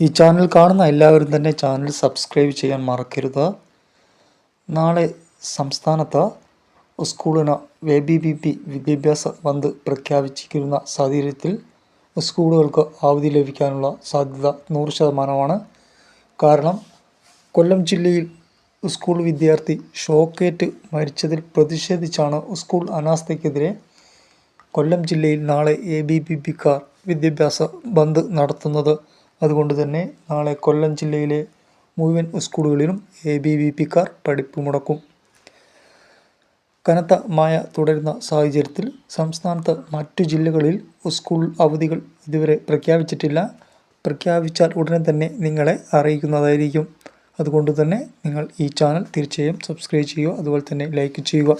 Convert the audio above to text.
ഈ ചാനൽ കാണുന്ന എല്ലാവരും തന്നെ ചാനൽ സബ്സ്ക്രൈബ് ചെയ്യാൻ മറക്കരുത്. നാളെ സംസ്ഥാനത്ത് സ്കൂളിന് എ ബി ബി പി വിദ്യാഭ്യാസ ബന്ദ് പ്രഖ്യാപിച്ചിരിക്കുന്ന സാഹചര്യത്തിൽ സ്കൂളുകൾക്ക് അവധി ലഭിക്കാനുള്ള സാധ്യത നൂറ് ശതമാനമാണ്. കാരണം കൊല്ലം ജില്ലയിൽ സ്കൂൾ വിദ്യാർത്ഥി ഷോക്കേറ്റ് മരിച്ചതിൽ പ്രതിഷേധിച്ചാണ് സ്കൂൾ അനാസ്ഥയ്ക്കെതിരെ കൊല്ലം ജില്ലയിൽ നാളെ എ ബി പി പിക്കാർ വിദ്യാഭ്യാസ ബന്ദ് നടത്തുന്നത്. അതുകൊണ്ട് തന്നെ നാളെ കൊല്ലം ജില്ലയിലെ മുഴുവൻ സ്കൂളുകളിലും എ ബി വി പിക്കാർ പഠിപ്പ് മുടക്കും. കനത്ത മഴ തുടരുന്ന സാഹചര്യത്തിൽ സംസ്ഥാനത്ത് മറ്റു ജില്ലകളിൽ സ്കൂൾ അവധികൾ ഇതുവരെ പ്രഖ്യാപിച്ചിട്ടില്ല. പ്രഖ്യാപിച്ചാൽ ഉടനെ തന്നെ നിങ്ങളെ അറിയിക്കുന്നതായിരിക്കും. അതുകൊണ്ട് തന്നെ നിങ്ങൾ ഈ ചാനൽ തീർച്ചയായും സബ്സ്ക്രൈബ് ചെയ്യുക അതുപോലെ തന്നെ ലൈക്ക് ചെയ്യുക.